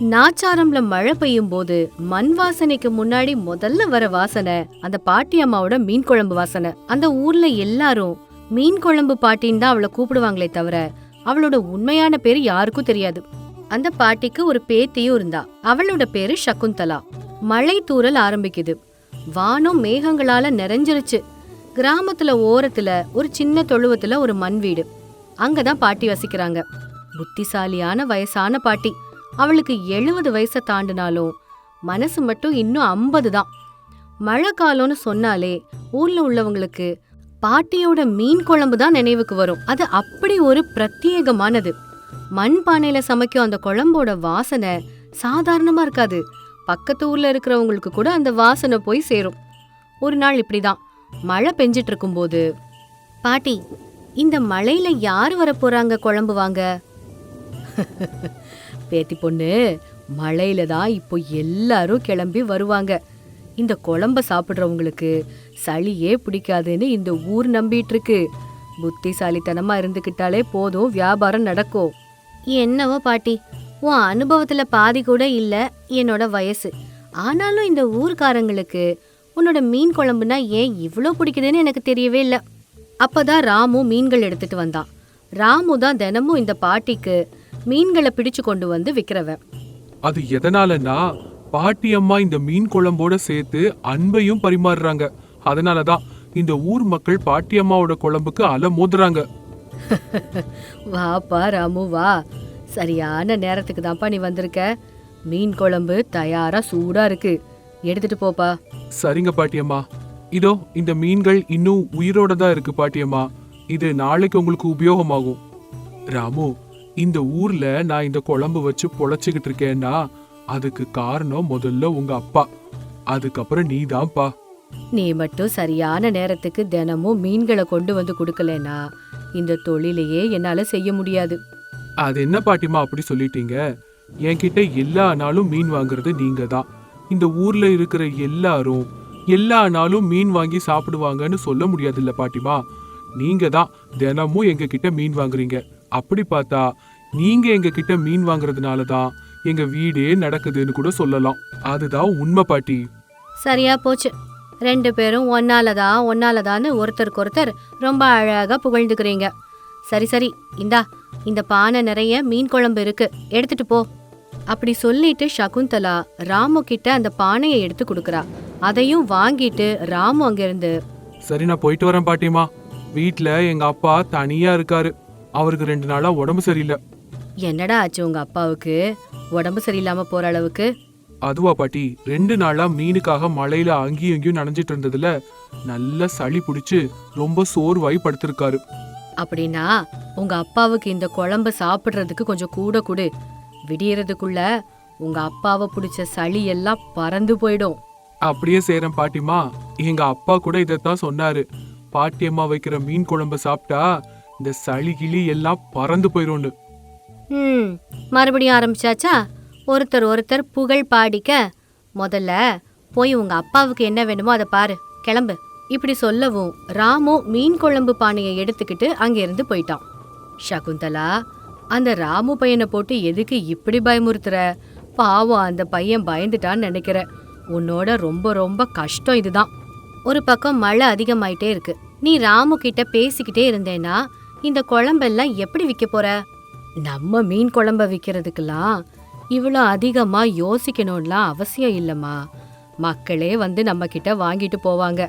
நாச்சாரம்ல மழை பெய்யும் போது மண் வாசனைக்கு முன்னாடி முதல்ல வர வாசனை அந்த பாட்டி அம்மாவோட மீன் குழம்பு வாசனை. அந்த ஊர்ல எல்லாரும் மீன் குழம்பு பாட்டின்னு தான் அவளை கூப்பிடுவாங்களே தவிர அவளோட உண்மையான பேரு யாருக்கும் தெரியாது. அந்த பாட்டிக்கு ஒரு பேத்தியும் இருந்தா. அவளோட பேரு சகுந்தலா. மழை தூறல் ஆரம்பிக்குது. வானம் மேகங்களால நிறைஞ்சிருச்சு. கிராமத்துல ஓரத்துல ஒரு சின்ன தொழுவத்துல ஒரு மண் வீடு. அங்கதான் பாட்டி வசிக்கிறாங்க. புத்திசாலியான வயசான பாட்டி. அவளுக்கு எழுபது வயசை தாண்டினாலும் மனசு மட்டும் இன்னும் ஐம்பது தான். மழை காலம்னு சொன்னாலே ஊர்ல உள்ளவங்களுக்கு பாட்டியோட மீன் குழம்பு தான் நினைவுக்கு வரும். அது அப்படி ஒரு பிரத்யேகமானது. மண் பானையில சமைக்கும் அந்த குழம்போட வாசனை சாதாரணமா இருக்காது. பக்கத்து ஊர்ல இருக்கிறவங்களுக்கு கூட அந்த வாசனை போய் சேரும். ஒரு நாள் இப்படிதான். மழை பெஞ்சிட்டு இருக்கும்போது பாட்டி இந்த மழையில யார் வர போறாங்க குழம்பு வாங்க? பேத்தி பொண்ணு மழையில தான் இப்போ எல்லாரும் கிளம்பி வருவாங்க. இந்த குழம்ப சாப்பிட்றவங்களுக்கு சளியே பிடிக்காதுன்னு இந்த ஊர் நம்பிட்டு இருக்கு புத்திசாலித்தனமா இருந்துக்கிட்டாலே போதும் வியாபாரம் நடக்கும். என்னவோ பாட்டி உன் அனுபவத்துல பாதி கூட இல்ல என்னோட வயசு. ஆனாலும் இந்த ஊர்க்காரங்களுக்கு உன்னோட மீன் குழம்புனா ஏன் இவ்வளோ பிடிக்குதுன்னு எனக்கு தெரியவே இல்லை. அப்பதான் ராமு மீன்கள் எடுத்துட்டு வந்தான். ராமு தான் தினமும் இந்த பாட்டிக்கு மீன்களை பிடிச்சு கொண்டு வந்து விக்கிறவன். அது எதனாலன்னா பாட்டி அம்மா இந்த மீன் குழம்போட சேர்த்து அன்பையும் பரிமாறுறாங்க. அதனாலதான் இந்த ஊர் மக்கள் பாட்டி அம்மாவோட குழம்புக்கு அல மோதுறாங்க. வாப்பா ராமு வா. சரியான நேரத்துக்கு தான்ப்பா நீ வந்திருக்க. மீன் குழம்பு தயாரா சூடா இருக்கு. எடுத்துட்டு போப்பா. சரிங்க பாட்டியம்மா இதோ இந்த மீன்கள் இன்னும் உயிரோட தான் இருக்கு பாட்டியம்மா இது நாளைக்கு உங்களுக்கு உபயோகமாகும். ராமு இந்த ஊர்ல நான் இந்த குழம்பு வச்சு பொழைச்சுக்கிட்டு இருக்கேன்னா அதுக்கு காரணம் முதல்ல உங்க அப்பா. அதுக்கப்புறம் நீதான்ப்பா. நீ மட்டும் சரியான நேரத்துக்கு தினமும் மீன்களை கொண்டு வந்து கொடுக்கலனா இந்த தொழிலையே என்னால செய்ய முடியாது. அது என்ன பாட்டிமா அப்படி சொல்லிட்டீங்க? என்கிட்ட எல்லா நாளும் மீன் வாங்குறது நீங்க தான் இந்த ஊர்ல இருக்கிற எல்லாரும் எல்லா நாளும் மீன் வாங்கி சாப்பிடுவாங்கன்னு சொல்ல முடியாதுல்ல பாட்டிமா நீங்க தான் தினமும் எங்க கிட்ட மீன் வாங்குறீங்க. அப்படி பார்த்தா நீங்க எங்க கிட்ட மீன் வாங்குறதுனால தான் எங்க வீடே நடக்குதுன்னு கூட சொல்லலாம். அதுதான் உண்மை பாட்டி. சரியா போச்சு. ரெண்டு பேரும் ஒன்னாலதான் ஒன்னாலதான்னு ஒருத்தருக்கு ஒருத்தர் ரொம்ப அழகா புகழ்ந்துக்கிறீங்க. சரி சரி இந்தா இந்த பானை நிறைய மீன் குழம்பு இருக்கு எடுத்துட்டு போ. அப்படி சொல்லிட்டு சகுந்தலா ராமு கிட்ட அந்த பானையை எடுத்து கொடுக்கறா. அதையும் வாங்கிட்டு ராமு அங்கிருந்து சரி நான் போயிட்டு வரேன் பாட்டிமா வீட்ல எங்க அப்பா தனியா இருக்காரு. அவருக்கு ரெண்டு நாளா உடம்பு சரியில்லை. என்னடா ஆச்சு உங்க அப்பாவுக்கு? உடம்பு சரியில்லாம போற அளவுக்கு? அதுவா பாட்டி ரெண்டு நாளா மீனுக்காக மழையில அங்கேயும் இங்கேயும் நனைஞ்சிட்டு இருந்ததுல நல்ல சளி பிடிச்சு ரொம்ப சோர்வாய் படுத்திருக்காரு. அப்படின்னா உங்க அப்பாவுக்கு இந்த குழம்பு சாப்பிடுறதுக்கு கொஞ்சம் கூட கொடு. விடியறதுக்குள்ள உங்க அப்பாவை பிடிச்ச சளி எல்லாம் பறந்து போயிடும். அப்படியே செய்றேன் பாட்டிமா எங்க அப்பா கூட இதைத்தான் சொன்னாரு. பாட்டியம்மா வைக்கிற மீன் குழம்பு சாப்பிட்டா இந்த சளி கிளி எல்லாம் பறந்து போயிரும்னு. ம் மறுபடியும் ஆரம்பிச்சாச்சா? ஒருத்தர் ஒருத்தர் புகழ் பாடிக்க முதல்ல போய் உங்க அப்பாவுக்கு என்ன வேணுமோ அதை பாரு கிளம்பு. இப்படி சொல்லவும் ராமு மீன் குழம்பு பானையை எடுத்துக்கிட்டு அங்கிருந்து போயிட்டான். சகுந்தலா அந்த ராமு பையனை போட்டு எதுக்கு இப்படி பயமுறுத்துற? பாவம் அந்த பையன் பயந்துட்டான்னு நினைக்கிற. உன்னோட ரொம்ப ரொம்ப கஷ்டம் இதுதான். ஒரு பக்கம் மழை அதிகமாயிட்டே இருக்கு. நீ ராமு கிட்ட பேசிக்கிட்டே இருந்தேன்னா இந்த குழம்பெல்லாம் எப்படி விற்க போற? நம்ம மீன் குழம்ப விற்கிறதுக்கெல்லாம் இவ்வளோ அதிகமா யோசிக்கணும்லாம் அவசியம் இல்லைம்மா. மக்களே வந்து நம்ம கிட்ட வாங்கிட்டு போவாங்க.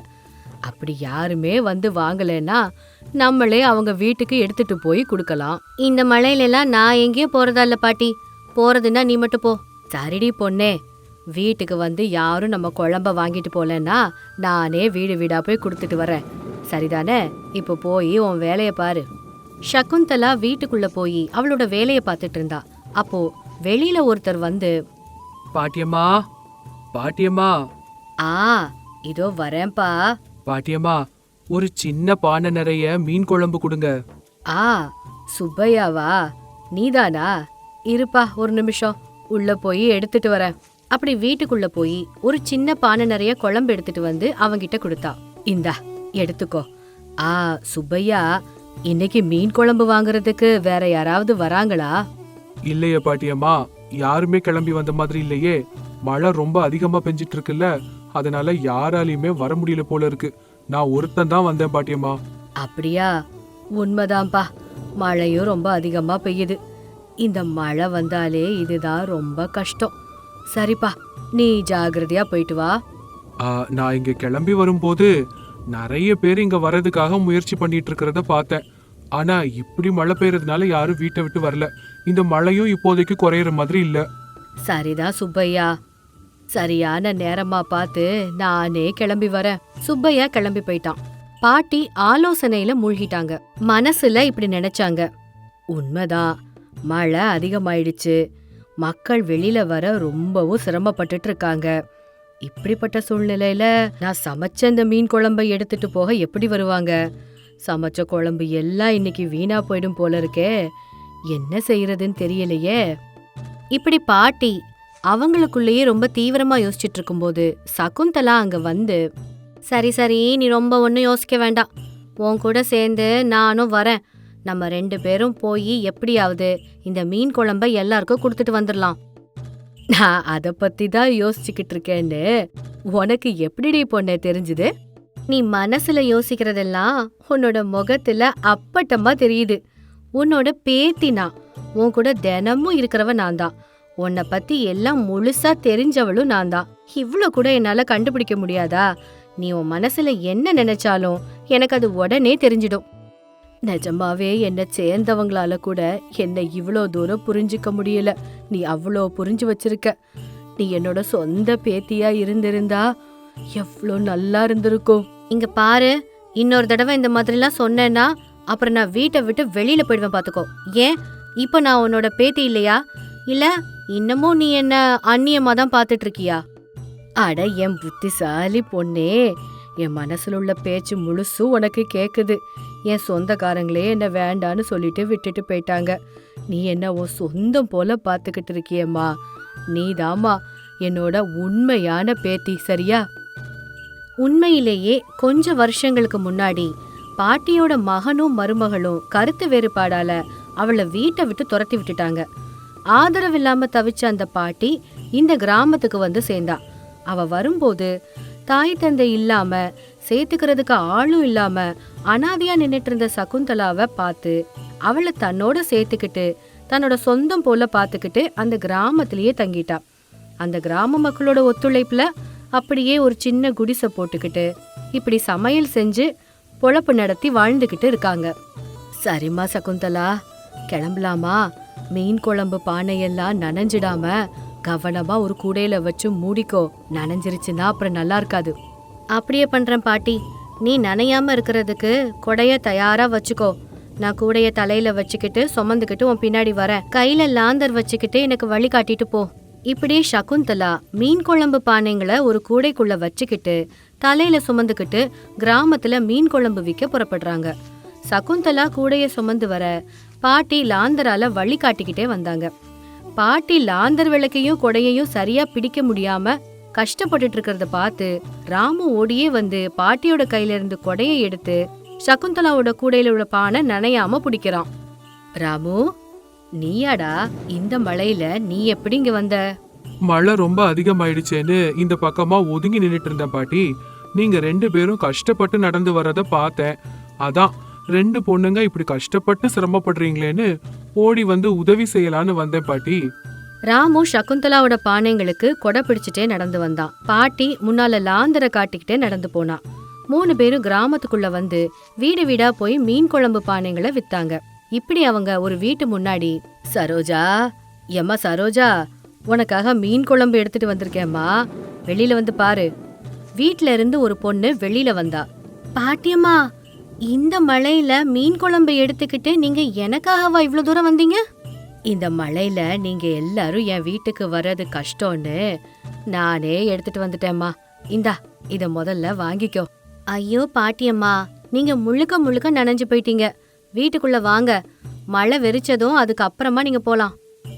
அப்படி யாருமே வந்து வாங்கலைன்னா நம்மளே அவங்க வீட்டுக்கு எடுத்துட்டு போய் கொடுக்கலாம். இந்த மழையிலலாம் நான் எங்கேயும் போறதா இல்ல பாட்டி. போறதுன்னா நீ மட்டும் போ. சரிடி பொண்ணே. வீட்டுக்கு வந்து யாரும் நம்ம குழம்ப வாங்கிட்டு போலன்னா நானே வீடு வீடா போய் கொடுத்துட்டு வரேன். சரிதானே? இப்போ போய் உன் வேலைய பாரு. சகுந்தலா வீட்டுக்குள்ள போய் அவளோட வேலைய பார்த்துட்டு இருந்தா. அப்போ வெளியில ஒருத்தர் வந்து பாட்டியம்மா பாட்டியம்மா. ஆ இதோ வரேன்பா பாட்டியம்மா ஒரு சின்ன பானை நிறைய மீன் குழம்பு கொடுங்க. ஆ சுப்பையாவா? நீதானா? இருப்பா ஒரு நிமிஷம். உள்ள போய் எடுத்துட்டு வரேன். அப்படி வீட்டுக்குள்ள போய் ஒரு சின்ன பானை நிறைய குழம்பு எடுத்துட்டு வந்து அவங்கிட்ட கொடுத்தா. இந்தா எடுத்துக்கோ. ஆ சுப்பையா இன்னைக்கு மீன் குழம்பு வாங்குறதுக்கு வேற யாராவது வராங்களா? இல்லையே பாட்டியம்மா யாருமே கிளம்பி வந்த மாதிரி இல்லையே. மழை ரொம்ப அதிகமா பெஞ்சிட்டு இருக்குல்ல அதனால யாராலையுமே வர முடியல போல இருக்கு. நான் ஒருத்தன் தான் வந்தேன் பாட்டியம்மா அப்படியா? உண்மைதான்ப்பா. மழையும் ரொம்ப அதிகமா பெய்யுது. இந்த மழை வந்தாலே இதுதான் ரொம்ப கஷ்டம். சரிப்பா நீ ஜாகிரதையா போயிட்டு வா. ஆ, நான் இங்க கிளம்பி வரும்போது நிறைய பேர் இங்க வர்றதுக்காக முயற்சி பண்ணிட்டு இருக்கிறத பார்த்தேன். ஆனா இப்படி மழை பெய்யறதுனால யாரும் வீட்டை விட்டு வரல. இந்த மழையும் இப்போதைக்கு குறையற மாதிரி இல்ல. சரிதான் சுப்பையா. சரியான நேரமா பார்த்து நானே கிளம்பி வரேன். சுப்பையா கிளம்பி போயிட்டான். பாட்டி ஆலோசனையில மூழ்கிட்டாங்க. மனசுல இப்படி நினைச்சாங்க. உண்மைதான் மழை அதிகமாயிடுச்சு. மக்கள் வெளியில வர ரொம்பவும் சிரமப்பட்டுட்டு இருக்காங்க. இப்படிப்பட்ட சூழ்நிலையில நான் சமைச்ச இந்த மீன் குழம்பை எடுத்துட்டு போக எப்படி வருவாங்க? சமைச்ச குழம்பு எல்லாம் இன்னைக்கு வீணா போயிடும் போல இருக்கே. என்ன செய்யறதுன்னு தெரியலையே. இப்படி பாட்டி அவங்களுக்குள்ளேயே ரொம்ப தீவிரமா யோசிச்சுட்டு இருக்கும்போது சகுந்தலா அங்க வந்து சரி சரி நீ ரொம்ப ஒன்றும் யோசிக்க வேண்டாம். உன் கூட சேர்ந்து நானும் வரேன். நம்ம ரெண்டு பேரும் போய் எப்படியாவது இந்த மீன் குழம்ப எல்லாருக்கும் கொடுத்துட்டு வந்துடலாம் நான் அதை பத்தி தான் யோசிச்சுக்கிட்டு இருக்கேன்னு உனக்கு எப்படிடி பொண்ணு தெரிஞ்சுது? நீ மனசுல யோசிக்கிறதெல்லாம் உன்னோட முகத்துல அப்பட்டமா தெரியுது. உன்னோட நான். உன் கூட தினமும் இருக்கிறவ நான் தான். உன்னை பத்தி எல்லாம் முழுசா தெரிஞ்சவளும் நான் தான். இவ்வளோ கூட என்னால கண்டுபிடிக்க முடியாதா? நீ உன் மனசுல என்ன நினைச்சாலும் எனக்கு அது உடனே தெரிஞ்சிடும். நிஜமாவே என்னை சேர்ந்தவங்களால கூட என்னை இவ்வளோ தூரம் புரிஞ்சுக்க முடியல. நீ அவ்வளோ புரிஞ்சு வச்சிருக்க. நீ என்னோட சொந்த பேத்தியா இருந்திருந்தா எவ்வளோ நல்லா இருந்திருக்கும். இங்க பாரு இன்னொரு தடவை இந்த மாதிரிலாம் சொன்னேன்னா அப்புறம் நான் வீட்டை விட்டு வெளியில போயிடுவேன் பாத்துக்கோ. ஏன்? இப்போ நான் உன்னோட பேத்தி இல்லையா? இல்ல இன்னமும் நீ என்ன அந்நியமா தான் பாத்துட்டு இருக்கியா அட என் புத்திசாலி பொண்ணே. என் மனசுல உள்ள பேச்சு முழுசும் உனக்கு கேக்குது. என் சொந்தக்காரங்களே என்ன வேண்டான்னு சொல்லிட்டு விட்டுட்டு போயிட்டாங்க. நீ என்ன உன் சொந்தம் போல பார்த்துக்கிட்டு இருக்கியம்மா? நீதாம்மா என்னோட உண்மையான பேத்தி சரியா? உண்மையிலேயே கொஞ்ச வருஷங்களுக்கு முன்னாடி பாட்டியோட மகனும் மருமகளும் கருத்து வேறுபாடால அவளை வீட்டை விட்டு துரத்தி விட்டுட்டாங்க. ஆதரவு இல்லாம தவிச்ச அந்த பாட்டி இந்த கிராமத்துக்கு வந்து சேர்ந்தா. அவ வரும்போது தாய் தந்தை இல்லாம சேர்த்துக்கிறதுக்கு ஆளும் இல்லாம அனாதையா நின்னுட்டு இருந்த சகுந்தலாவை பார்த்து அவளை தன்னோட சேர்த்துக்கிட்டு தன்னோட சொந்தம் போல பார்த்துக்கிட்டு அந்த கிராமத்திலேயே தங்கிட்டா. அந்த கிராம மக்களோட ஒத்துழைப்புல அப்படியே ஒரு சின்ன குடிசை போட்டுக்கிட்டு இப்படி சமையல் செஞ்சு பொழப்பு நடத்தி வாழ்ந்துக்கிட்டு இருக்காங்க. சரிம்மா சகுந்தலா கிளம்பலாமா? மீன் குழம்பு பானையெல்லாம் நனைஞ்சிடாம கவனமா ஒரு கூடையில வச்சு மூடிக்கோ. நனைஞ்சிருச்சுன்னா அப்புறம் நல்லா இருக்காது. அப்படியே பண்ணுறேன் பாட்டி. நீ நனையாமல் இருக்கிறதுக்கு கொடையை தயாராக வச்சுக்கோ. நான் கூடைய தலையில வச்சுக்கிட்டு சுமந்துக்கிட்டு உன் பின்னாடி வரேன். கையில லாந்தர் வச்சுக்கிட்டு எனக்கு வழி காட்டிட்டு போ. இப்படி சகுந்தலா மீன் குழம்பு பானைங்களை ஒரு கூடைக்குள்ள வச்சுக்கிட்டு தலையில சுமந்துக்கிட்டு கிராமத்துல மீன் குழம்பு விற்க புறப்படுறாங்க. சகுந்தலா கூடைய சுமந்து வர பாட்டி லாந்தரால வழி காட்டிக்கிட்டே வந்தாங்க. பாட்டி லாந்தர் விளக்கையும் கொடையையும் சரியா பிடிக்க முடியாம கஷ்டப்பட்டுட்டு இருக்கிறத பார்த்து ராமு ஓடியே வந்து பாட்டியோட கையில இருந்து கொடையை எடுத்து சகுந்தலாவோட கூடையில உள்ள பானை நனையாம பிடிக்கிறான். ராமு நீயாடா இந்த மழையில நீ எப்படி இங்க வந்த? மழை ரொம்ப அதிகமாயிடுச்சேன்னு இந்த பக்கமா ஒதுங்கி நின்னுட்டு இருந்தேன் பாட்டி. நீங்க ரெண்டு பேரும் கஷ்டப்பட்டு நடந்து வர்றத பார்த்தேன். அதான் ரெண்டு பொண்ணுங்க இப்படி கஷ்டப்பட்டு சிரமப்படுறீங்களேன்னு ஓடி வந்து உதவி செய்யலான்னு வந்தேன் பாட்டி. ராமு சகுந்தலாவோட பானைங்களுக்கு கொடை பிடிச்சிட்டே நடந்து வந்தான். பாட்டி முன்னால லாந்தரை காட்டிக்கிட்டே நடந்து போனான் மூணு பேரும் கிராமத்துக்குள்ள வந்து வீடு வீடா போய் மீன் குழம்பு பானைங்களை வித்தாங்க. இப்படி அவங்க ஒரு வீட்டு முன்னாடி சரோஜா எம்மா சரோஜா உனக்காக மீன் குழம்பு எடுத்துட்டு வந்திருக்கேம்மா. வெளியில வந்து பாரு. வீட்ல இருந்து ஒரு பொண்ணு வெளியில வந்தா. பாட்டியம்மா இந்த மழையில மீன் குழம்பு எடுத்துக்கிட்டு நீங்க எனக்காகவா இவ்வளவு தூரம் வந்தீங்க? இந்த மழையில நீங்க எல்லாரும் என் வீட்டுக்கு வர்றது கஷ்டம்னு நானே எடுத்துட்டு வந்துட்டேம்மா. இந்தா இத முதல்ல வாங்கிக்கோ. ஐயோ பாட்டியம்மா நீங்க முழுக்க முழுக்க நனைஞ்சு போயிட்டீங்க. வீட்டுக்குள்ள வாங்க. மழை வெறிச்சதும் அதுக்கு அப்புறமா நீங்க போலாம்.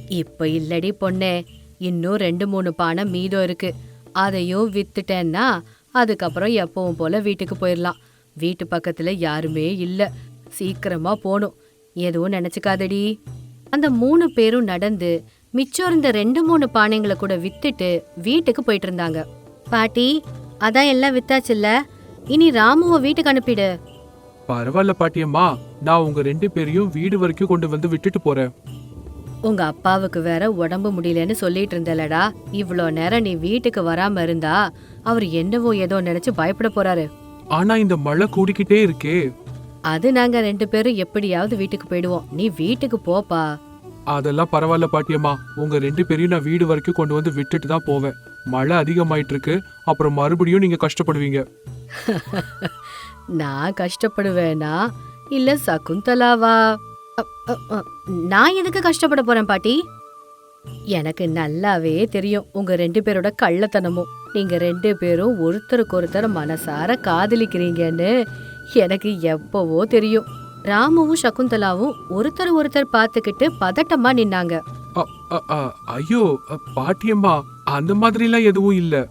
இப்ப இல்லடி பொண்ணே இன்னும் ரெண்டு மூணு பானை மீதம் இருக்கு. அதையும் வித்துட்டேன்னா அதுக்கப்புறம் எப்பவும் போல வீட்டுக்கு போயிடலாம் வீட்டு பக்கத்துல யாருமே இல்ல. சீக்கிரமா போகணும் எதுவும் நினைச்சுக்காதடி. அந்த மூணு பேரும் நடந்து மிச்சம் இருந்த ரெண்டு மூணு பானைங்களை கூட வித்துட்டு வீட்டுக்கு போயிட்டு இருந்தாங்க பாட்டி அதான் எல்லாம் வித்தாச்சுல்ல. இனி ராமுவை வீட்டுக்கு அனுப்பிடு. பரவாயில்ல பாட்டியம்மா நான் உங்க ரெண்டு பேரையும் வீடு வரைக்கும் கொண்டு வந்து விட்டுட்டு போறேன். உங்க அப்பாவுக்கு வேற உடம்பு முடியலன்னு சொல்லிட்டு இருந்தலடா. இவ்ளோ நேரம் நீ வீட்டுக்கு வராம இருந்தா அவர் என்னவோ ஏதோ நினைச்சு பயப்பட போறாரு. ஆனா இந்த மழை கூடிக்கிட்டே இருக்கே. அது நாங்க ரெண்டு பேரும் எப்படியாவது வீட்டுக்கு போயிடுவோம். நீ வீட்டுக்கு போப்பா. அதெல்லாம் பரவாயில்ல பாட்டியம்மா. உங்க ரெண்டு பேரையும் நான் வீடு வரைக்கும் கொண்டு வந்து விட்டுட்டு தான் போவேன். மழை அதிகமாயிட்டு இருக்கு அப்புறம் மறுபடியும் நீங்க கஷ்டப்படுவீங்க. நான் கஷ்டப்படுவேனா? இல்ல சகுந்தலாவா? அ, அ, அ, நான் எதுக்கு கஷ்டப்பட போறேன் பாட்டி? எனக்கு நல்லாவே தெரியும். உங்க ரெண்டு பேரோட கள்ளத்தனமும். நீங்க ரெண்டு பேரும் ஒருத்தருக்கு ஒருத்தர் மனசார காதலிக்கிறீங்கன்னு. எனக்கு எப்பவோ தெரியும். ராமுவும் சகுந்தலாவும் ஒருத்தர் ஒருத்தர் பார்த்துக்கிட்டு பதட்டமா நின்னாங்க. அ, அ, அ, ஐயோ பாட்டியம்மா அந்த மாதிரிலாம் எதுவும் இல்ல.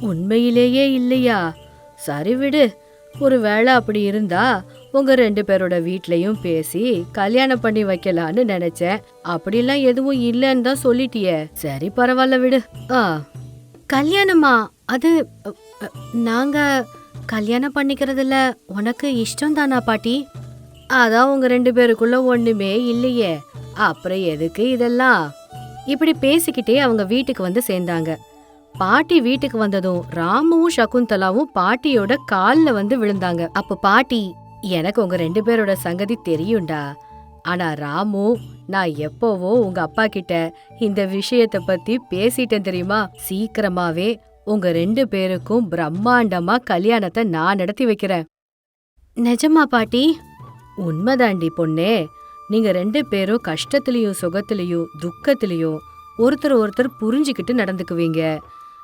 உண்மையிலேயே இல்லையா? சரி விடு. ஒருவேளை அப்படி இருந்தா உங்க ரெண்டு பேரோட வீட்லயும் பேசி கல்யாணம் பண்ணி வைக்கலான்னு நினைச்சேன். அப்படிலாம் எதுவும் இல்லைன்னு தான் சொல்லிட்டியே. சரி பரவாயில்ல விடு. ஆ. கல்யாணமா? அது அ, அ, நாங்க கல்யாணம் பண்ணிக்கிறதுல உனக்கு இஷ்டம் தானா பாட்டி? அதான் உங்க ரெண்டு பேருக்குள்ள ஒண்ணுமே இல்லையே. அப்புறம் எதுக்கு இதெல்லாம்? இப்படி பேசிக்கிட்டே அவங்க வீட்டுக்கு வந்து சேர்ந்தாங்க. பாட்டி வீட்டுக்கு வந்ததும் ராமுவும் சகுந்தலாவும் பாட்டியோட கால்ல வந்து விழுந்தாங்க. அப்ப பாட்டி எனக்கு உங்க ரெண்டு பேரோட சங்கதி தெரியும்டா. ஆனா ராமு நான் எப்போவோ உங்க அப்பா கிட்ட இந்த விஷயத்த பத்தி பேசிட்டேன் தெரியுமா? சீக்கிரமாவே உங்க ரெண்டு பேருக்கும் பிரம்மாண்டமா கல்யாணத்தை நான் நடத்தி வைக்கிறேன். நிஜமா பாட்டி? உண்மைதாண்டி பொண்ணே. நீங்க ரெண்டு பேரும் கஷ்டத்திலயும் சுகத்திலயும் துக்கத்திலயும் ஒருத்தர் ஒருத்தர் புரிஞ்சுக்கிட்டு நடந்துக்குவீங்க.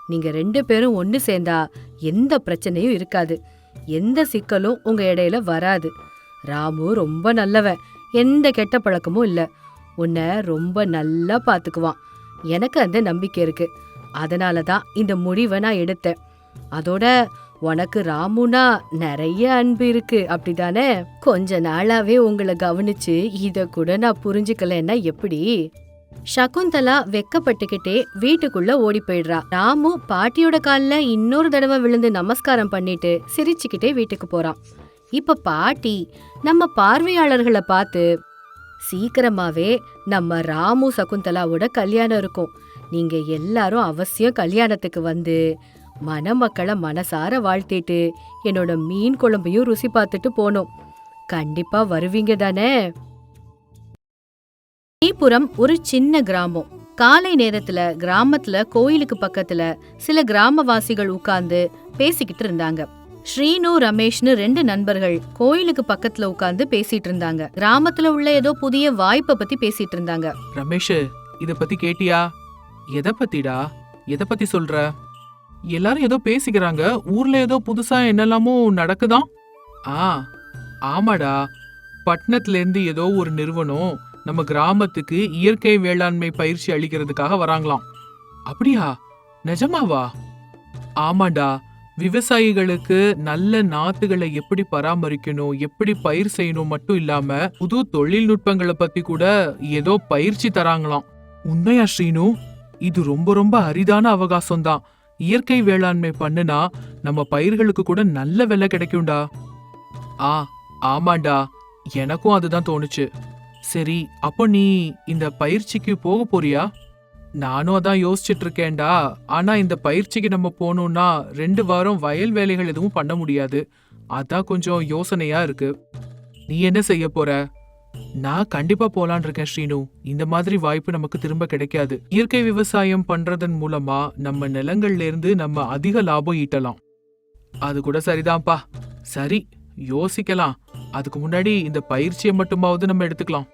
நீங்க ரெண்டு பேரும் ஒன்னு சேர்ந்தா எந்த பிரச்சனையும் இருக்காது. எந்த சிக்கலும் உங்க இடையில வராது. ராமு ரொம்ப நல்லவன் எந்த கெட்ட பழக்கமும் இல்ல. உன்னை ரொம்ப நல்லா பாத்துக்குவான். எனக்கு அந்த நம்பிக்கை இருக்கு. அதனால தான் இந்த முடிவை நான் எடுத்தேன். அதோட உனக்கு ராமுனா நிறைய அன்பு இருக்கு அப்படிதானே கொஞ்ச நாளாவே உங்களை கவனிச்சு இத கூட நான் புரிஞ்சுக்கலன்னா எப்படி? சகுந்தலா வெக்கப்பட்டுக்கிட்டே வீட்டுக்குள்ள ஓடி போயிடுறா. ராமு பாட்டியோட காலில் இன்னொரு தடவை விழுந்து நமஸ்காரம் பண்ணிட்டு சிரிச்சுக்கிட்டே வீட்டுக்கு போறான். இப்ப பாட்டி நம்ம பார்வையாளர்களை பார்த்து சீக்கிரமாவே நம்ம ராமு சகுந்தலாவோட கல்யாணம் இருக்கும். நீங்க எல்லாரும் அவசியம் கல்யாணத்துக்கு வந்து மணமக்களை மனசார வாழ்த்திட்டு என்னோட மீன் குழம்பையும் ருசி பார்த்துட்டு போனோம் கண்டிப்பா வருவீங்க தானே? ஸ்ரீபுரம் ஒரு சின்ன கிராமம். காலை நேரத்துல கிராமத்துல கோயிலுக்கு பக்கத்துல சில கிராமவாசிகள் உட்கார்ந்து பேசிக்கிட்டு இருந்தாங்க. ஸ்ரீனு ரமேஷ்னு ரெண்டு நண்பர்கள் கோயிலுக்கு பக்கத்துல உட்கார்ந்து பேசிட்டு இருந்தாங்க. கிராமத்துல உள்ள ஏதோ புதிய வாய்ப்பை பத்தி பேசிட்டு இருந்தாங்க. ரமேஷ் இத பத்தி கேட்டியா? எதை பத்திடா? எதை பத்தி சொல்ற? எல்லாரும் ஏதோ பேசிக்கிறாங்க. ஊர்ல ஏதோ புதுசா என்னெல்லாமோ நடக்குதாம் ஆ ஆமாடா. பட்டணத்துல இருந்து ஏதோ ஒரு நிறுவனம் நம்ம கிராமத்துக்கு இயற்கை வேளாண்மை பயிற்சி அளிக்கிறதுக்காக வராங்களாம். அப்படியா? நிஜமாவா? ஆமாடா விவசாயிகளுக்கு நல்ல நாத்துகளை எப்படி பராமரிக்கணும் எப்படி பயிர் செய்யணும் மட்டும் இல்லாம புது தொழில்நுட்பங்களை பத்தி கூட ஏதோ பயிற்சி தராங்களாம். உண்மையா ஸ்ரீனு? இது ரொம்ப ரொம்ப அரிதான அவகாசம் தான் இயற்கை வேளாண்மை பண்ணுனா நம்ம பயிர்களுக்கு கூட நல்ல விலை கிடைக்கும்டா. ஆ ஆமாண்டா. எனக்கும் அதுதான் தோணுச்சு. சரி அப்போ நீ இந்த பயிற்சிக்கு போக போறியா? நானும் அதான் யோசிச்சுட்டு இருக்கேன்டா. ஆனா இந்த பயிற்சிக்கு நம்ம போகணும்னா ரெண்டு வாரம் வயல் வேலைகள் எதுவும் பண்ண முடியாது. அதான் கொஞ்சம் யோசனையா இருக்கு. நீ என்ன செய்ய போற? நான் கண்டிப்பா போலான் இருக்கேன் ஸ்ரீனு. இந்த மாதிரி வாய்ப்பு நமக்கு திரும்ப கிடைக்காது. இயற்கை விவசாயம் பண்றதன் மூலமா நம்ம நிலங்கள்ல இருந்து நம்ம அதிக லாபம் ஈட்டலாம். அது கூட சரிதான்ப்பா. சரி யோசிக்கலாம். அதுக்கு முன்னாடி இந்த பயிற்சியை மட்டுமாவது நம்ம எடுத்துக்கலாம்.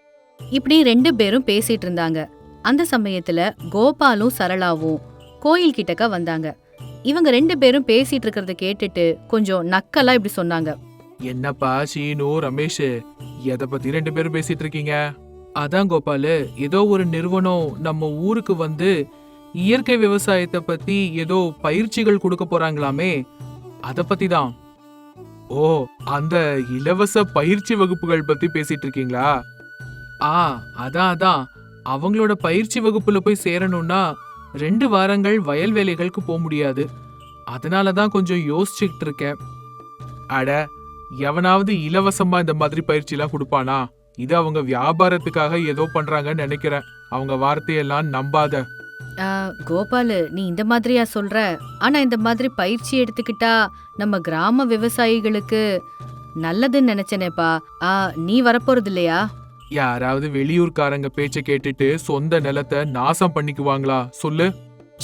இப்படி ரெண்டு பேரும் பேசிட்டு இருந்தாங்க. அந்த சமயத்துல கோபாலும் சரளாவும் கோயில் கிட்டக்க வந்தாங்க. இவங்க ரெண்டு பேரும் பேசிட்டு இருக்கிறத கேட்டுட்டு கொஞ்சம் நக்கலா இப்படி சொன்னாங்க. என்னப்பா சீனு ரமேஷ்? எதை பத்தி ரெண்டு பேரும் பேசிட்டு இருக்கீங்க? அதான் கோபாலு ஏதோ ஒரு நிறுவனம் நம்ம ஊருக்கு வந்து இயற்கை விவசாயத்தை பத்தி ஏதோ பயிற்சிகள் கொடுக்க போறாங்களாமே அத பத்தி தான் ஓ அந்த இலவச பயிற்சி வகுப்புகள் பத்தி பேசிட்டு இருக்கீங்களா? ஆ அதான் அதான். அவங்களோட பயிற்சி வகுப்புல போய் சேரணும்னா ரெண்டு வாரங்கள் வயல் வேலைகளுக்கு போக முடியாது. அதனால தான் கொஞ்சம் யோசிச்சுக்கிட்டு இருக்கேன். அட எவனாவது இலவசமா இந்த மாதிரி பயிற்சிலாம் கொடுப்பானா? இது அவங்க வியாபாரத்துக்காக ஏதோ பண்றாங்கன்னு நினைக்கிறேன். அவங்க வார்த்தையெல்லாம் நம்பாத. கோபாலு நீ இந்த மாதிரியா சொல்ற. ஆனா இந்த மாதிரி பயிற்சி எடுத்துக்கிட்டா நம்ம கிராம விவசாயிகளுக்கு நல்லதுன்னு நினைச்சனேப்பா. ஆ, நீ வரப்போறது இல்லையா? யாராவது வெளியூர்காரங்க பேச்ச கேட்டுட்டு சொந்த நிலத்தை நாசம் பண்ணிக்குவாங்களா? சொல்லு.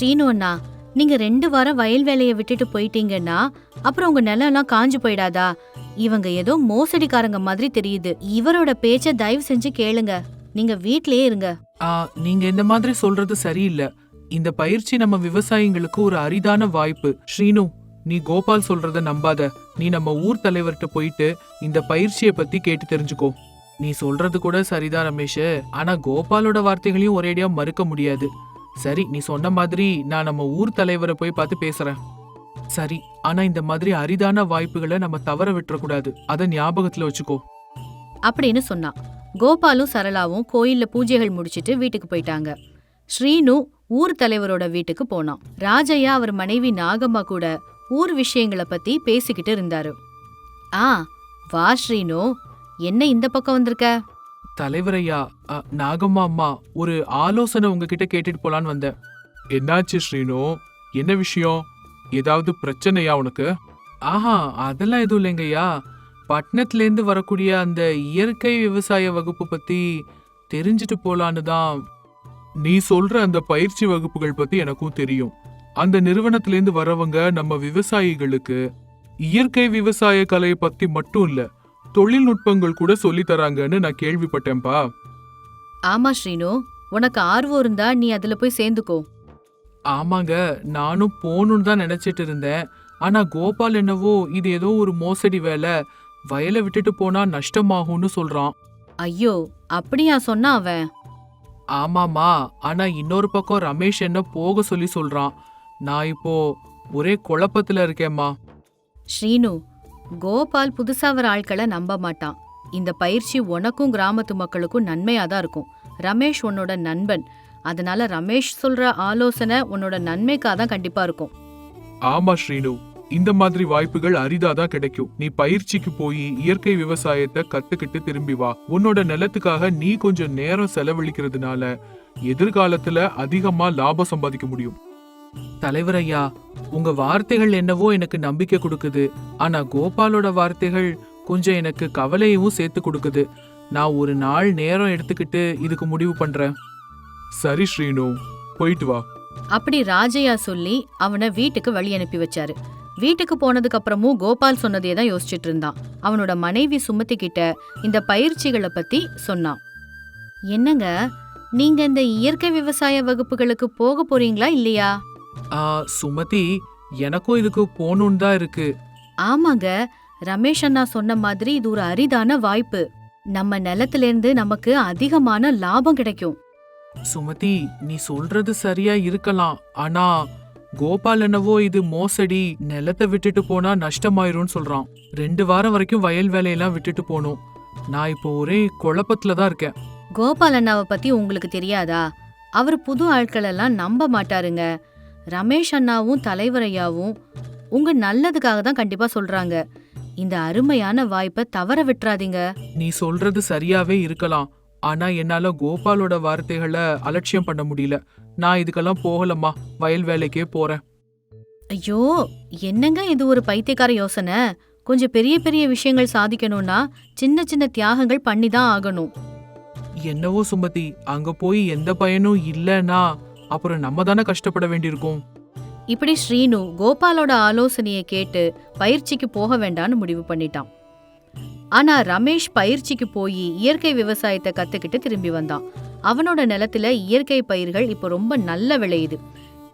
ஸ்ரீனு அண்ணா நீங்க ரெண்டு வாரம் வயல் வேலையை விட்டுட்டு போயிட்டீங்கன்னா அப்புறம் உங்க நிலம்லாம் காஞ்சு போயிடாதா? இவங்க ஏதோ மோசடிக்காரங்க மாதிரி தெரியுது. இவரோட பேச்ச தயவு செஞ்சு கேளுங்க. நீங்க வீட்லயே இருங்க. ஆ, நீங்க இந்த மாதிரி சொல்றது சரியில்லை. இந்த பயிற்சி நம்ம விவசாயிங்களுக்கு ஒரு அரிதான வாய்ப்பு. ஸ்ரீனு நீ கோபால் சொல்றத நம்பாத. நீ நம்ம ஊர் தலைவர்கிட்ட போயிட்டு இந்த பயிற்சியை பத்தி கேட்டு தெரிஞ்சுக்கோ. நீ சொல்றது கூட சரிதான் ரமேஷ். ஆனா கோபாலோட வார்த்தைகளையும் ஒரேடியா மறுக்க முடியாது. சரி நீ சொன்ன மாதிரி நான் நம்ம ஊர் தலைவரை போய் பார்த்து பேசுறேன். சரி ஆனா இந்த மாதிரி அரிதான வாய்ப்புகளை நம்ம தவற விட்டுறக்கூடாது. அதை ஞாபகத்துல வச்சுக்கோ. அப்படின்னு சொன்னான் கோபாலும் சரளாவும் கோயில்ல பூஜைகள் முடிச்சிட்டு வீட்டுக்கு போயிட்டாங்க. ஸ்ரீனு ஊர் தலைவரோட வீட்டுக்கு போனான். ராஜையா அவர் மனைவி நாகம்மா கூட ஊர் விஷயங்களை பத்தி பேசிக்கிட்டு இருந்தாரு. ஆ வா ஸ்ரீனு. என்ன இந்த பக்கம் வந்திருக்க? தலைவரையா? நாகம்மா அம்மா ஒரு ஆலோசனை உங்ககிட்ட கேட்டுட்டு போலான்னு வந்தேன். என்னாச்சு ஸ்ரீனு? என்ன விஷயம்? ஏதாவது பிரச்சனையா உனக்கு? ஆஹா அதெல்லாம் எதுவும் இல்லைங்கய்யா. பட்டணத்துலேருந்து வரக்கூடிய அந்த இயற்கை விவசாய வகுப்பு பத்தி தெரிஞ்சுட்டு போலான்னு தான். நீ சொல்ற அந்த பயிற்சி வகுப்புகள் பத்தி எனக்கும் தெரியும். அந்த நிறுவனத்திலேருந்து வரவங்க நம்ம விவசாயிகளுக்கு இயற்கை விவசாய கலையை பத்தி மட்டும் இல்லை தொழில்நுட்பங்கள் கூட சொல்லி தராங்கன்னு நான் கேள்விப்பட்டேன்பா ஆமா ஸ்ரீனு. உனக்கு ஆர்வம் இருந்தா நீ அதுல போய் சேர்ந்துக்கோ. ஆமாங்க நானும் போகணும்னு தான் நினைச்சிட்டு இருந்தேன். ஆனா கோபால் என்னவோ இது ஏதோ ஒரு மோசடி வேலை. வயலை விட்டுட்டு போனா நஷ்டமாகும்னு சொல்றான். ஐயோ அப்படியா சொன்னா அவன்? ஆமாமா ஆனா இன்னொரு பக்கம் ரமேஷ் என்ன போக சொல்லி சொல்றான். நான் இப்போ ஒரே குழப்பத்துல இருக்கேம்மா. ஸ்ரீனு கோபால் புதுசா வர ஆட்களை நம்ப மாட்டான். இந்த பயிற்சி உனக்கும் கிராமத்து மக்களுக்கும் நன்மையா தான் இருக்கும். ரமேஷ் உன்னோட நண்பன். அதனால ரமேஷ் சொல்ற ஆலோசனை உன்னோட நன்மைக்காக தான் கண்டிப்பா இருக்கும். ஆமா ஸ்ரீனு. இந்த மாதிரி வாய்ப்புகள் அரிதாதான் கிடைக்கும். நீ பயிற்சிக்கு போய் இயற்கை விவசாயத்தை கத்துக்கிட்டு திரும்பி வா. உன்னோட நிலத்துக்காக நீ கொஞ்சம் நேரம் செலவழிக்கிறதுனால எதிர்காலத்துல அதிகமா லாபம் சம்பாதிக்க முடியும். தலைவர் ஐயா உங்க வார்த்தைகள் என்னவோ எனக்கு நம்பிக்கை கொடுக்குது. ஆனா கோபாலோட வார்த்தைகள் கொஞ்சம் எனக்கு கவலையவும் சேர்த்து கொடுக்குது. நான் ஒரு நாள் நேரம் எடுத்துக்கிட்டு இதுக்கு முடிவு பண்றேன். சரி ஸ்ரீனு போயிட்டு வா. அப்படி ராஜையா சொல்லி அவனை வீட்டுக்கு வழி அனுப்பி வச்சாரு. வீட்டுக்கு போனதுக்கு அப்புறமும் கோபால் சொன்னதே தான் யோசிச்சுட்டு இருந்தான். அவனோட மனைவி சுமதி கிட்ட இந்த பயிற்சிகளை பத்தி சொன்னான். என்னங்க நீங்க இந்த இயற்கை விவசாய வகுப்புகளுக்கு போக போறீங்களா இல்லையா? சுமதி எனக்கும் இதுக்கு போகணுன்னு தான் இருக்கு. ஆமாங்க ரமேஷ் அண்ணா சொன்ன மாதிரி இது ஒரு அரிதான வாய்ப்பு. நம்ம நிலத்துல இருந்து நமக்கு அதிகமான லாபம் கிடைக்கும். சுமதி நீ சொல்றது சரியா இருக்கலாம். ஆனா கோபால் என்னவோ இது மோசடி நிலத்தை விட்டுட்டு போனா நஷ்டமாயிரும்னு சொல்றான். ரெண்டு வாரம் வரைக்கும் வயல் வேலையெல்லாம் விட்டுட்டு போகணும். நான் இப்போ ஒரே குழப்பத்துல தான் இருக்கேன். கோபால் அண்ணாவை பத்தி உங்களுக்கு தெரியாதா? அவர் புது ஆட்கள் எல்லாம் நம்ப மாட்டாருங்க. ரமேஷ் அண்ணாவும் தலைவரையாவும் உங்க நல்லதுக்காக தான் கண்டிப்பா சொல்றாங்க. இந்த அருமையான வாய்ப்பை தவற விட்டுறாதீங்க. நீ சொல்றது சரியாவே இருக்கலாம். ஆனா என்னால கோபாலோட வார்த்தைகளை அலட்சியம் பண்ண முடியல. நான் இதுக்கெல்லாம் போகலம்மா. வயல் வேலைக்கே போறேன். ஐயோ என்னங்க இது ஒரு பைத்தியக்கார யோசனை? கொஞ்சம் பெரிய பெரிய விஷயங்கள் சாதிக்கணும்னா சின்ன சின்ன தியாகங்கள் பண்ணி தான் ஆகணும். என்னவோ சுமதி அங்க போய் எந்த பயனும் இல்லைன்னா அப்புறம் நம்ம தானே கஷ்டப்பட வேண்டியிருக்கும். இப்படி ஸ்ரீனு கோபாலோட ஆலோசனையை கேட்டு பயிற்சிக்கு போக வேண்டாம்னு முடிவு பண்ணிட்டான். ஆனா ரமேஷ் பயிற்சிக்கு போய் இயற்கை விவசாயத்தை கத்துக்கிட்டு திரும்பி வந்தான். அவனோட நிலத்துல இயற்கை பயிர்கள் இப்போ ரொம்ப நல்ல விளையுது.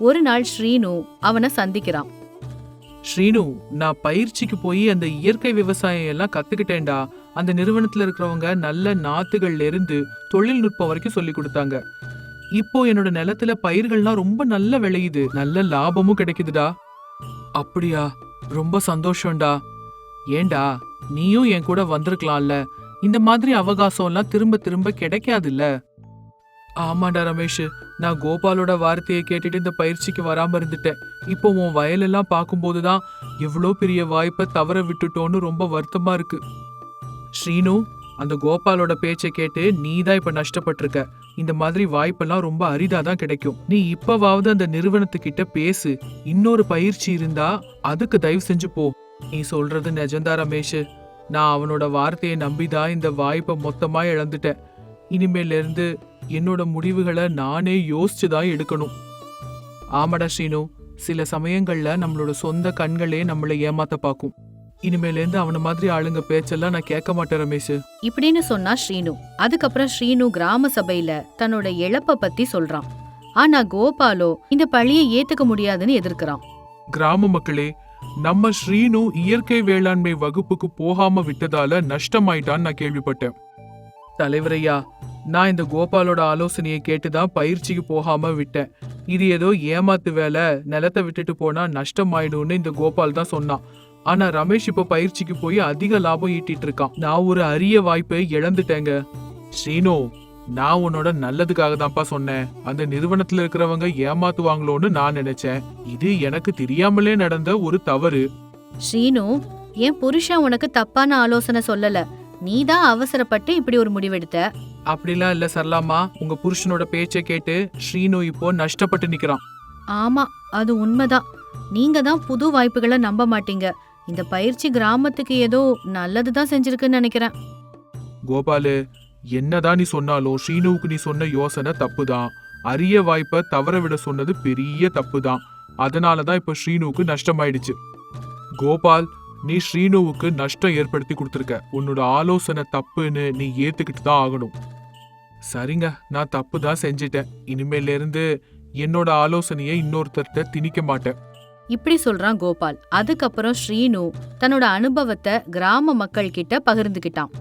ஒரு நாள் ஸ்ரீனு அவனை சந்திக்கிறான். ஸ்ரீனு நான் பயிற்சிக்கு போய் அந்த இயற்கை விவசாயம் எல்லாம் கத்துக்கிட்டேன்டா. அந்த நிறுவனத்துல இருக்கிறவங்க நல்ல நாத்துகள்ல இருந்து தொழில்நுட்பம் வரைக்கும் சொல்லி கொடுத்தாங்க. இப்போ என்னோட நிலத்துல பயிர்கள்லாம் ரொம்ப நல்ல விளையுது. நல்ல லாபமும் கிடைக்குதுடா. அப்படியா? ரொம்ப சந்தோஷம்டா. ஏண்டா நீயும் என் கூட வந்திருக்கலாம்ல. இந்த மாதிரி அவகாசம் எல்லாம் திரும்ப திரும்ப கிடைக்காதுல்ல. ஆமாண்டா ரமேஷ். நான் கோபாலோட வார்த்தையை கேட்டுட்டு இந்த பயிற்சிக்கு வராம இருந்துட்டேன். இப்போ உன் வயலெல்லாம் பார்க்கும்போது தான் எவ்வளோ பெரிய வாய்ப்பை தவற விட்டுட்டோன்னு ரொம்ப வருத்தமா இருக்கு. ஸ்ரீனு அந்த கோபாலோட பேச்சை கேட்டு நீ தான் இப்ப நஷ்டப்பட்டிருக்க. இந்த மாதிரி வாய்ப்பெல்லாம் ரொம்ப அரிதா தான் கிடைக்கும். நீ இப்பவாவது அந்த நிறுவனத்துக்கிட்ட பேசு. இன்னொரு பயிற்சி இருந்தா அதுக்கு தயவு செஞ்சு போ. நீ சொல்றது நிஜந்தா ரமேஷ். நான் அவனோட வார்த்தையை நம்பிதான் இந்த வாய்ப்பை மொத்தமா இழந்துட்டேன். இனிமேல இருந்து என்னோட முடிவுகளை நானே யோசிச்சு தான் எடுக்கணும். ஆமாடா ஸ்ரீனு. சில சமயங்கள்ல நம்மளோட சொந்த கண்களே நம்மளை ஏமாத்த பார்க்கும். இனிமேலேருந்து அவன மாதிரி ஆளுங்க பேச்செல்லாம் நான் கேட்க மாட்டேன் ரமேஷ். இப்படின்னு சொன்னா ஸ்ரீனு. அதுக்கப்புறம் ஸ்ரீனு கிராம சபையில தன்னோட இழப்ப பத்தி சொல்றான். ஆனா கோபாலோ இந்த பழியை ஏத்துக்க முடியாதுன்னு எதிர்க்கிறான். கிராம மக்களே நம்ம ஸ்ரீனு இயற்கை வேளாண்மை வகுப்புக்கு போகாம விட்டதால நஷ்டமாயிட்டான்னு நான் கேள்விப்பட்டேன். தலைவரையா நான் இந்த கோபாலோட ஆலோசனையை கேட்டுதான் பயிற்சிக்கு போகாம விட்டேன். இது ஏதோ ஏமாத்து வேலை நிலத்தை விட்டுட்டு போனா நஷ்டமாயிடும்னு இந்த கோபால் தான் சொன்னான். ஆனா ரமேஷ் இப்ப பயிற்சிக்கு போய் அதிக லாபம் ஈட்டிட்டு இருக்கான். நான் ஒரு அரிய வாய்ப்பை இழந்துட்டேங்க. ஸ்ரீனு நான் உன்னோட நல்லதுக்காக தான்ப்பா சொன்னேன். அந்த நிறுவனத்துல இருக்கிறவங்க ஏமாத்துவாங்களோன்னு நான் நினைச்சேன். இது எனக்கு தெரியாமலே நடந்த ஒரு தவறு. ஸ்ரீனு என் புருஷன் உனக்கு தப்பான ஆலோசனை சொல்லல. நீதான் அவசரப்பட்டு இப்படி ஒரு முடிவெடுத்த? அப்படிலாம் இல்ல சரலாமா உங்க புருஷனோட பேச்சை கேட்டு ஸ்ரீனு இப்போ நஷ்டப்பட்டு நிக்கிறான். ஆமா அது உண்மைதான். நீங்க தான் புது வாய்ப்புகளை நம்ப மாட்டீங்க. இந்த பயிற்சி கிராமத்துக்கு ஏதோ நல்லது தான் செஞ்சிருக்குன்னு நினைக்கிறேன். கோபாலு என்னதான் நீ சொன்னாலும் ஸ்ரீனுவுக்கு நீ சொன்ன யோசனை தப்பு தான் அரிய வாய்ப்பை தவற விட சொன்னது பெரிய தப்பு தான் அதனால தான் இப்போ ஸ்ரீனுவுக்கு நஷ்டமாயிடுச்சு. கோபால் நீ ஸ்ரீனுவுக்கு நஷ்டம் ஏற்படுத்தி கொடுத்துருக்க. உன்னோட ஆலோசனை தப்புன்னு நீ ஏத்துக்கிட்டு தான் ஆகணும். சரிங்க நான் தப்பு தான் செஞ்சிட்டேன். இனிமேல இருந்து என்னோட ஆலோசனையை இன்னொருத்தர்கிட்ட திணிக்க மாட்டேன். இப்படி சொல்றான் கோபால். அதுக்கப்புறம் ஸ்ரீனு தன்னோட அனுபவத்தை கிராம மக்கள் கிட்ட பகிர்ந்துகிட்டான்.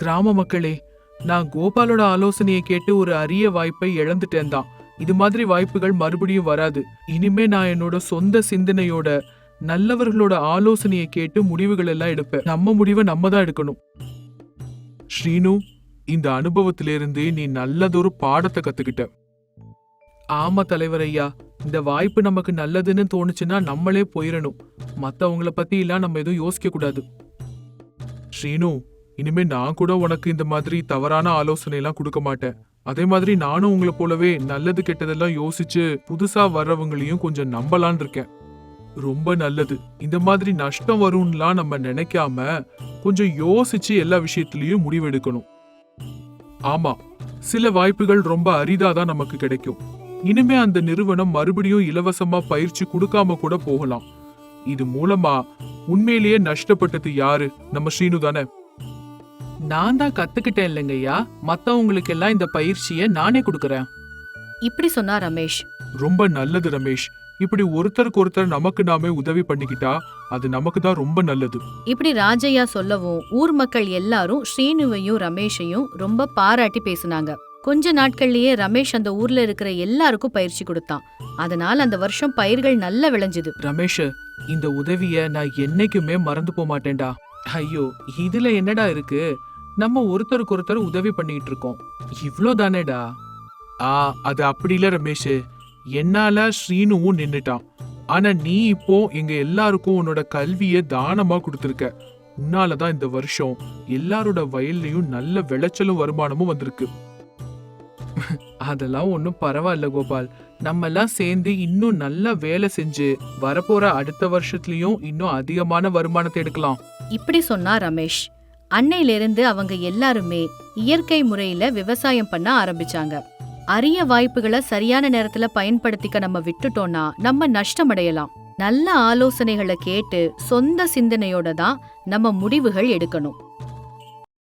கிராம மக்களே நான் கோபாலோட ஆலோசனையை கேட்டு ஒரு அரிய வாய்ப்பை இழந்துட்டேன் தான். இது மாதிரி வாய்ப்புகள் மறுபடியும் வராது. இனிமே நான் என்னோட சொந்த சிந்தனையோட நல்லவர்களோட ஆலோசனையை கேட்டு முடிவுகள் எல்லாம் எடுப்பேன். நம்ம முடிவை நம்ம தான் எடுக்கணும். ஸ்ரீனு இந்த அனுபவத்திலிருந்து நீ நல்லதொரு பாடத்தை கத்துக்கிட்ட. ஆமா தலைவர் ஐயா இந்த வாய்ப்பு நமக்கு நல்லதுன்னு தோணுச்சுன்னா நம்மளே போயிடணும் மற்றவங்கள பத்தி எல்லாம் நம்ம எதுவும் யோசிக்க கூடாது. ஸ்ரீனு இனிமே நான் கூட உனக்கு இந்த மாதிரி தவறான ஆலோசனை எல்லாம் கொடுக்க மாட்டேன். அதே மாதிரி நானும் உங்களை போலவே நல்லது கெட்டதெல்லாம் யோசிச்சு புதுசா வர்றவங்களையும் கொஞ்சம் நம்பலான் இருக்கேன். ரொம்ப நல்லது. இந்த மாதிரி நஷ்டம் வரும்லாம் நம்ம நினைக்காம கொஞ்சம் யோசிச்சு எல்லா விஷயத்திலயும் முடிவெடுக்கணும். ஆமா சில வாய்ப்புகள் ரொம்ப அரிதா தான் நமக்கு கிடைக்கும். இனிமே அந்த நிறுவனம் மறுபடியும் இலவசமா பயிற்சி கொடுக்காம கூட போகலாம். இது மூலமா உண்மையிலேயே நஷ்டப்பட்டது யாரு? நம்ம ஸ்ரீனு தானே. நான் தான் கத்துக்கிட்டேன் இல்லைங்கய்யா மத்தவங்களுக்கு எல்லாம் இந்த பயிற்சியை நானே கொடுக்கறேன். இப்படி சொன்னா ரமேஷ். ரொம்ப நல்லது ரமேஷ். இப்படி ஒருத்தருக்கு ஒருத்தர் நமக்கு நாமே உதவி பண்ணிக்கிட்டா அது நமக்கு தான் ரொம்ப நல்லது. இப்படி ராஜையா சொல்லவும் ஊர் மக்கள் எல்லாரும் ஸ்ரீனுவையும் ரமேஷையும் ரொம்ப பாராட்டி பேசுனாங்க. கொஞ்ச நாட்கள்லயே ரமேஷ் அந்த ஊர்ல இருக்கிற எல்லாருக்கும் பயிற்சி கொடுத்தான். அதனால அந்த வருஷம் பயிர்கள் நல்லா விளைஞ்சது. ரமேஷ் இந்த உதவிய நான் என்னைக்குமே மறந்து போக மாட்டேன்டா ஐயோ இதுல என்னடா இருக்கு? நம்ம ஒருத்தருக்கு ஒருத்தர் உதவி பண்ணிட்டு இருக்கோம் இவ்ளோ தானேடா? ஆ அது அப்படி இல்ல ரமேஷ். என்னால ஸ்ரீனுவும் நின்னுட்டான். ஆனா நீ இப்போ எங்க எல்லாருக்கும் உன்னோட கல்விய தானமா கொடுத்துருக்க. உன்னாலதான் இந்த வருஷம் எல்லாரோட வயல்லையும் நல்ல விளைச்சலும் வருமானமும் வந்திருக்கு. அதெல்லாம் ஒன்றும் பரவாயில்ல கோபால். நம்ம எல்லாம் சேர்ந்து இன்னும் நல்லா வேலை செஞ்சு வரப்போற அடுத்த வருஷத்துலயும் இன்னும் அதிகமான வருமானத்தை எடுக்கலாம். இப்படி சொன்னா ரமேஷ். அன்னையிலிருந்து அவங்க எல்லாருமே இயற்கை முறையில விவசாயம் பண்ண ஆரம்பிச்சாங்க. அரிய வாய்ப்புகளை சரியான நேரத்துல பயன்படுத்திக்க நம்ம விட்டுட்டோம்னா நம்ம நஷ்டமடையலாம். நல்ல ஆலோசனைகளை கேட்டு சொந்த சிந்தனையோட தான் நம்ம முடிவுகள் எடுக்கணும்.